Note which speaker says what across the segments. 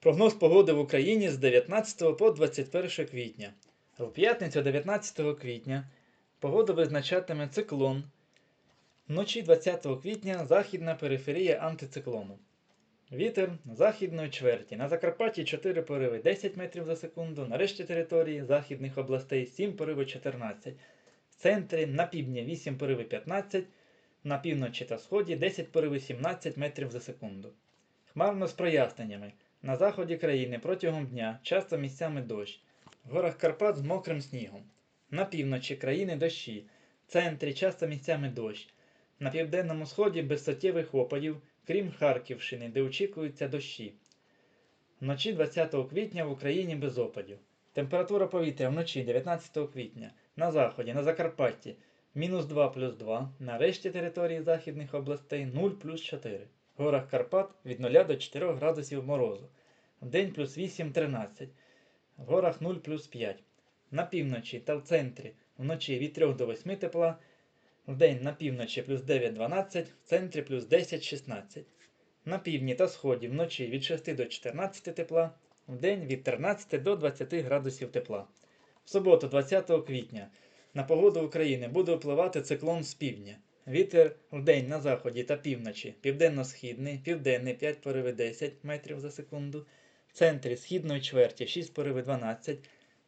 Speaker 1: Прогноз погоди в Україні з 19 по 21 квітня. В п'ятницю 19 квітня погоду визначатиме циклон. Вночі 20 квітня західна периферія антициклону. Вітер західної чверті. На Закарпатті 4 пориви 10 метрів за секунду, на решті території західних областей 7 пориви 14. В центрі на півдні 8 пориви 15, на півночі та сході 10 пориви 17 метрів за секунду. Хмарно з проясненнями. На заході країни протягом дня часто місцями дощ. В горах Карпат з мокрим снігом. На півночі країни дощі. В центрі часто місцями дощ. На південному сході без суттєвих опадів, крім Харківщини, де очікуються дощі. Вночі 20 квітня в Україні без опадів. Температура повітря вночі 19 квітня. На заході, на Закарпатті мінус 2 плюс 2, на решті території західних областей 0 плюс 4. В горах Карпат від 0 до 4 градусів морозу. Вдень плюс 8-13. В горах 0 плюс 5. На півночі та в центрі вночі від 3 до 8 тепла. Вдень на півночі плюс 9-12, в центрі плюс 10-16. На півдні та сході вночі від 6 до 14 тепла, вдень від 13 до 20 градусів тепла. В суботу, 20 квітня, на погоду України буде впливати циклон з півдня. Вітер вдень на заході та півночі, південно-східний, південний 5 пориви 10 метрів за секунду, в центрі східної чверті 6 пориви 12,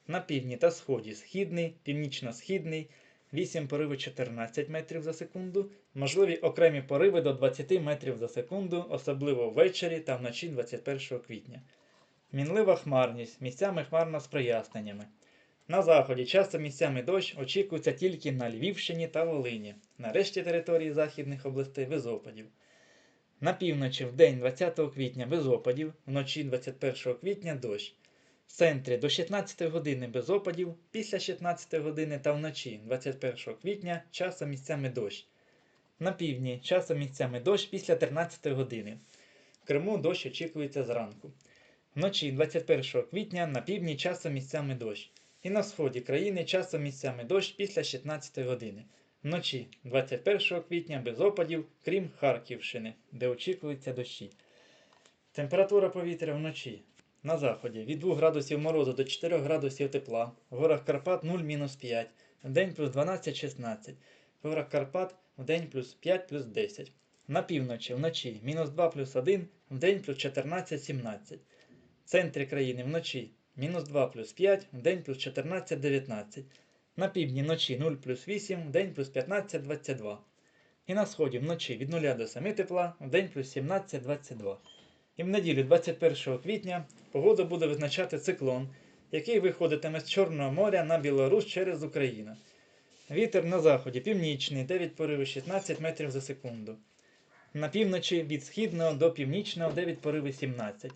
Speaker 1: на півдні та сході східний, північно-східний 8 пориви 14 метрів за секунду, можливі окремі пориви до 20 метрів за секунду, особливо ввечері та вночі 21 квітня. Мінлива хмарність, місцями хмарно з проясненнями. На заході часто місцями дощ очікується тільки на Львівщині та Волині, на решті території західних областей без опадів. На півночі в день 20 квітня без опадів, вночі 21 квітня дощ. В центрі до 16 години без опадів, після 16 години та вночі 21 квітня часом місцями дощ. На півдні часом місцями дощ після 13 години. В Криму дощ очікується зранку. Вночі 21 квітня на півдні часом місцями дощ. І на сході країни часом місцями дощ після 16 години. Вночі 21 квітня без опадів, крім Харківщини, де очікуються дощі. Температура повітря вночі. На заході від 2 градусів морозу до 4 градусів тепла. В горах Карпат 0-5, в день плюс 12-16. В горах Карпат в день плюс 5 плюс 10. На півночі вночі мінус 2 плюс 1, в день плюс 14-17. В центрі країни вночі мінус 2 плюс 5, в день плюс 14-19. На півдні вночі 0 плюс 8, в день плюс 15-22. І на сході вночі від 0 до 7 тепла, в день плюс 17-22. І в неділю 21 квітня погоду буде визначати циклон, який виходитиме з Чорного моря на Білорусь через Україну. Вітер на заході північний 9 пориви 16 метрів за секунду. На півночі від східного до північного 9 пориви 17.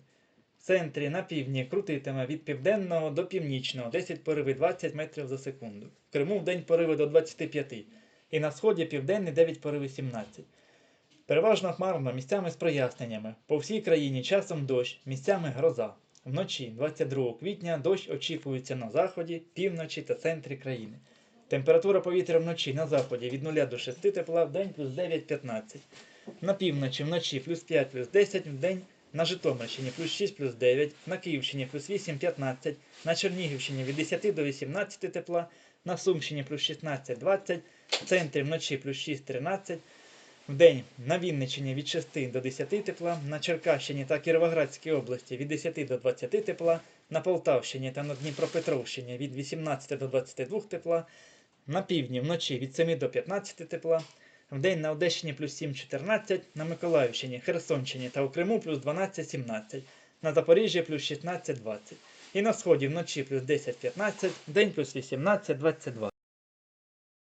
Speaker 1: Центрі на півдні крутитиме від південного до північного 10 пориви 20 метрів за секунду. В Криму в день пориви до 25. І на сході південний 9 пориви 17. Переважно хмарно, місцями з проясненнями. По всій країні часом дощ, місцями гроза. Вночі, 22 квітня, дощ очікується на заході, півночі та центрі країни. Температура повітря вночі на заході від 0 до 6 тепла, в день плюс 9-15. На півночі вночі плюс 5 плюс 10, в день на Житомирщині плюс 6 плюс 9, на Київщині плюс 8-15, на Чернігівщині від 10 до 18 тепла, на Сумщині плюс 16-20, в центрі вночі плюс 6-13, в день на Вінниччині від 6 до 10 тепла, на Черкащині та Кіровоградській області від 10 до 20 тепла, на Полтавщині та на Дніпропетровщині від 18 до 22 тепла, на півдні вночі від 7 до 15 тепла, в день на Одещині плюс 7-14, на Миколаївщині, Херсонщині та у Криму плюс 12-17, на Запоріжжі плюс 16-20. І на сході вночі плюс 10-15, в день плюс 18-22.